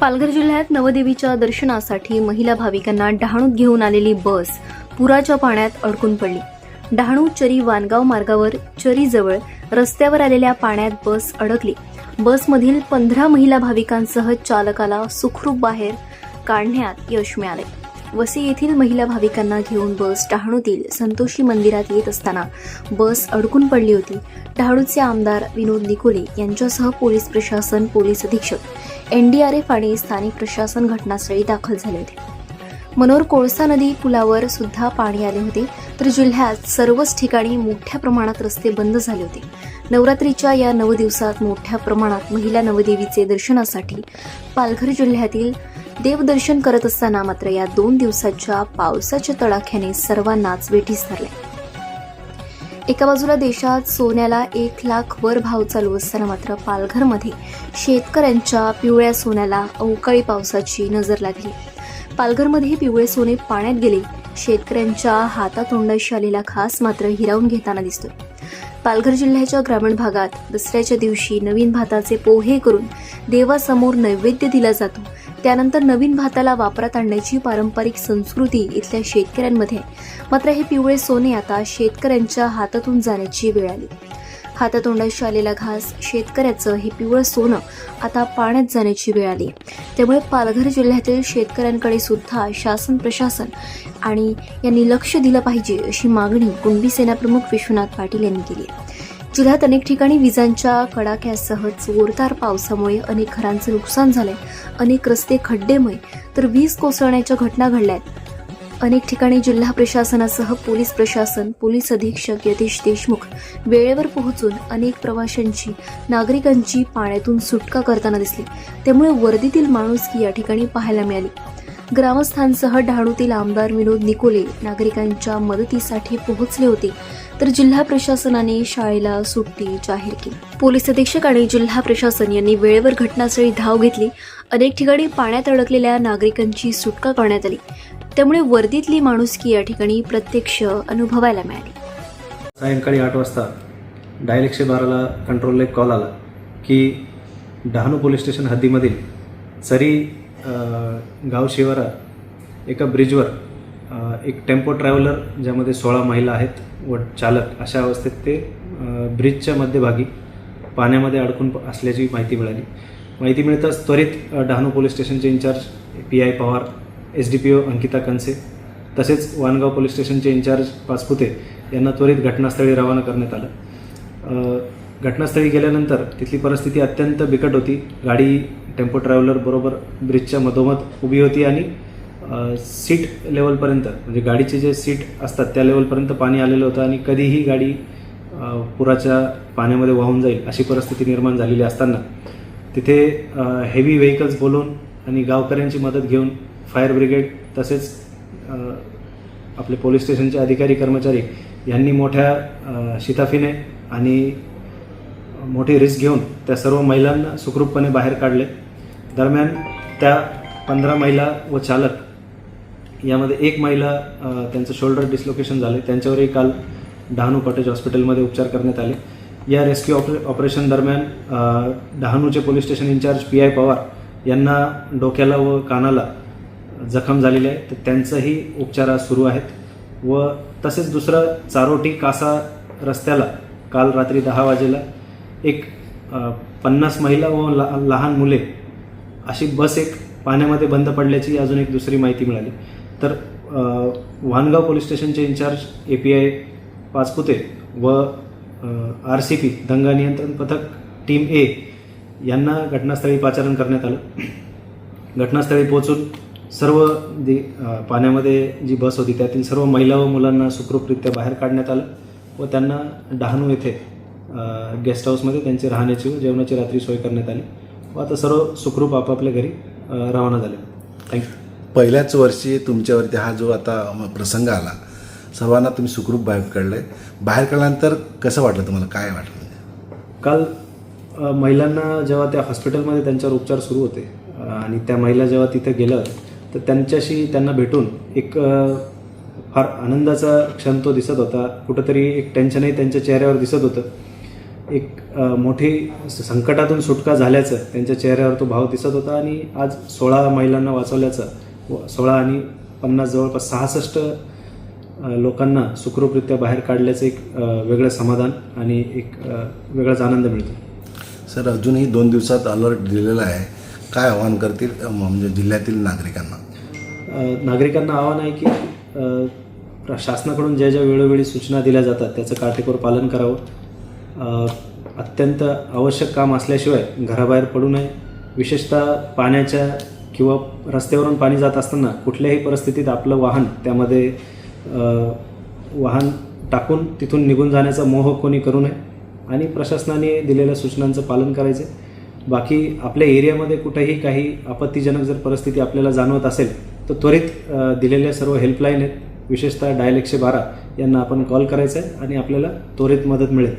पालघर जिल्ह्यात नवदेवीच्या दर्शनासाठी महिला भाविकांना डहाणूत घेऊन आलेली बस पुराच्या पाण्यात अडकून पडली. डहाणू चरी वानगाव मार्गावर चरीजवळ रस्त्यावर आलेल्या पाण्यात बस अडकली. बसमधील पंधरा महिला भाविकांसह चालकाला सुखरूप बाहेर काढण्यात यश मिळाले. वसी येथील महिला भाविकांना घेऊन बस डहाणूतील संतोषी मंदिरात येत असताना बस अडकून पडली होती. डहाणूचे आमदार विनोद निकोले यांच्यासह पोलीस प्रशासन पोलीस अधीक्षक एनडीआरएफ आणि स्थानिक प्रशासन घटनास्थळी दाखल झाले होते. मनोर कोळसा नदी पुलावर सुद्धा पाणी आले होते तर जिल्ह्यात सर्वच ठिकाणी मोठ्या प्रमाणात रस्ते बंद झाले होते. नवरात्रीच्या या नऊ दिवसात मोठ्या प्रमाणात महिला नवदेवीचे दर्शनासाठी पालघर जिल्ह्यातील देवदर्शन करत असताना मात्र या दोन दिवसाच्या पावसाच्या तडाख्याने सर्वांनाच वेठीस धरले. एका बाजूला देशात सोन्याला एक लाख वर भाव चालू असताना मात्र पालघरमध्ये शेतकऱ्यांच्या पिवळ्या सोन्याला अवकाळी पावसाची नजर लागली. पालघरमध्ये पिवळे सोने पाण्यात गेले. शेतकऱ्यांच्या हातातोंडाशी आलेला खास मात्र हिरावून घेताना दिसतोय. पालघर जिल्ह्याच्या ग्रामीण भागात दसऱ्याच्या दिवशी नवीन भाताचे पोहे करून देवासमोर नैवेद्य दिला जातो त्यानंतर नवीन भाताला वापरात आणण्याची पारंपरिक संस्कृती इथल्या शेतकऱ्यांमध्ये आहे. मात्र हे पिवळे सोने आता शेतकऱ्यांच्या हातातून जाण्याची वेळ आली हातातोंडाशी आलेला घास शेतकऱ्याचं हे पिवळं सोनं आता पाण्यात जाण्याची वेळ आली. त्यामुळे पालघर जिल्ह्यातील शेतकऱ्यांकडे सुद्धा शासन प्रशासन आणि यांनी लक्ष दिलं पाहिजे अशी मागणी कुणबी सेनाप्रमुख विश्वनाथ पाटील यांनी केली. जिल्ह्यात अनेक ठिकाणी विजांच्या कडाक्यासह जोरदार पावसामुळे अनेक घरांचं नुकसान झालंय. अनेक रस्ते खड्डेमय तर वीज कोसळण्याच्या घटना घडल्या आहेत अनेक ठिकाणी जिल्हा प्रशासनासह पोलीस प्रशासन पोलीस अधीक्षक यतीश देशमुख वेळेवर पोहोचून अनेक प्रवाशांची नागरिकांची पाण्यातून सुटका करताना दिसली. त्यामुळे वर्दीतील माणुसकी या ठिकाणी पाहायला मिळाली. ग्रामस्थांसह डहाणूतील आमदार विनोद निकोले नागरिकांच्या मदतीसाठी पोहोचले होते. तर जिल्हा प्रशासनाने शाळेला सुट्टी जाहीर केली. पोलीस अधीक्षक आणि जिल्हा प्रशासन यांनी वेळेवर घटनास्थळी धाव घेतली. अनेक ठिकाणी पाण्यात अडकलेल्या नागरिकांची सुटका करण्यात आली. त्यामुळे वर्दीतली माणुसकी या ठिकाणी प्रत्यक्ष अनुभवायला मिळाली. सायंकाळी आठ वाजता डायल एकशे बाराला कंट्रोलला एक कॉल आला की डहाणू पोलीस स्टेशन हद्दीमधील सरी गाव शिवारात एका ब्रिजवर एक टेम्पो ट्रॅव्हलर ज्यामध्ये सोळा महिला आहेत व चालक अशा अवस्थेत ते ब्रिजच्या मध्यभागी पाण्यामध्ये अडकून असल्याची माहिती मिळाली. माहिती मिळताच त्वरित डहाणू पोलीस स्टेशनचे incharge P I Pawar S D P O Ankita Kanse तसेच वानगाव पोलीस स्टेशनचे इंचार्ज पाचपुते यांना त्वरित घटनास्थळी रवाना करण्यात आलं. घटनास्थळी गेल्यानंतर तिथली परिस्थिती अत्यंत बिकट होती. गाडी टेम्पो ट्रॅव्हलर बरोबर ब्रिजच्या मधोमध उभी होती आणि सीट लेवलपर्यंत म्हणजे गाडीचे जे सीट असतात त्या लेवलपर्यंत पाणी आलेलं होतं आणि कधीही गाडी पुराच्या पाण्यामध्ये वाहून जाईल अशी परिस्थिती निर्माण झालेली असताना तिथे हेवी व्हेकल्स बोलवून आणि गावकऱ्यांची मदत घेऊन फायर ब्रिगेड तसेच आपले पोलीस स्टेशनचे अधिकारी कर्मचारी यांनी मोठ्या शिताफीने आणि मोठी रिस्क घेऊन त्या सर्व महिलांना सुखरूपपणे बाहेर काढले. दरम्यान त्या पंधरा महिला व चालक यामध्ये एक महिला त्यांचं शोल्डर डिस्लोकेशन झाले. त्यांच्यावरही काल डहाणू कॉटेज हॉस्पिटलमध्ये उपचार करण्यात आले. या रेस्क्यू ऑपरे ऑपरेशन दरम्यान डहाणूचे police station incharge P I Pawar यांना डोक्याला व कानाला जखम झालेली आहे. तर त्यांचंही उपचार आज सुरू आहेत. व तसेच दुसरं चारोटी कासा रस्त्याला काल रात्री दहा वाजेला एक पन्नास महिला व ला लहान मुले अशी बस एक पाण्यामध्ये बंद पडल्याची अजून एक दुसरी माहिती मिळाली. तर अ, पोलीस स्टेशनचे incharge A P I Pachpute व आर सी पी दंगा नियंत्रण पथक टीम ए यांना घटनास्थळी पाचारण करण्यात आलं. घटनास्थळी पोहोचून सर्व जी पाण्यामध्ये जी बस होती त्यातील सर्व महिला व मुलांना सुखरूपरित्या बाहेर काढण्यात आलं व त्यांना डहाणू येथे गेस्ट हाऊसमध्ये त्यांची राहण्याची व जेवणाची रात्री सोय करण्यात आली. व आता सर्व सुखरूप आपापल्या घरी रवाना झाले. थँक्यू. पहिल्याच वर्षी तुमच्यावरती हा जो आता प्रसंग आला सर्वांना तुम्ही सुखरूप बाहेर काढले बाहेर काढल्यानंतर कसं वाटलं तुम्हाला? काय वाटलं? काल महिलांना जेव्हा त्या हॉस्पिटलमध्ये त्यांच्यावर उपचार सुरू होते आणि त्या महिला जेव्हा तिथे गेल्या तर त्यांच्याशी त्यांना भेटून एक फार आनंदाचा क्षण तो दिसत होता. कुठंतरी एक टेन्शनही त्यांच्या चेहऱ्यावर दिसत होतं. एक मोठी संकटातून सुटका झाल्याचं त्यांच्या चेहऱ्यावर तो भाव दिसत होता. आणि आज सोळा महिलांना वाचवल्याचं सोळा आणि पन्नास जवळपास सहासष्ट लोकांना सुखरूपरित्या बाहेर काढल्याचं एक वेगळं समाधान आणि एक वेगळाच आनंद मिळतो. सर अजूनही दोन दिवसात अलर्ट दिलेला आहे. काय आवाहन करतील म्हणजे जिल्ह्यातील नागरिकांना? नागरिकांना आव्हान आहे की शासनाकडून ज्या ज्या वेळोवेळी सूचना दिल्या जातात त्याचं काटेकोर पालन करावं. अत्यंत आवश्यक काम असल्याशिवाय घराबाहेर पडू नये. विशेषतः पाण्याच्या किंवा रस्त्यावरून पाणी जात असताना कुठल्याही परिस्थितीत आपलं वाहन त्यामध्ये वाहन टाकून तिथून निघून जाण्याचा मोह कोणी करू नये आणि प्रशासनाने दिलेल्या सूचनांचं पालन करायचे. बाकी आपल्या एरियामध्ये कुठेही काही आपत्तीजनक जर परिस्थिती आपल्याला जाणवत असेल तर त्वरित दिलेल्या सर्व हेल्पलाईन आहेत. विशेषतः डायल एकशे बारा यांना आपण कॉल करायचा आहे आणि आपल्याला त्वरित मदत मिळेल.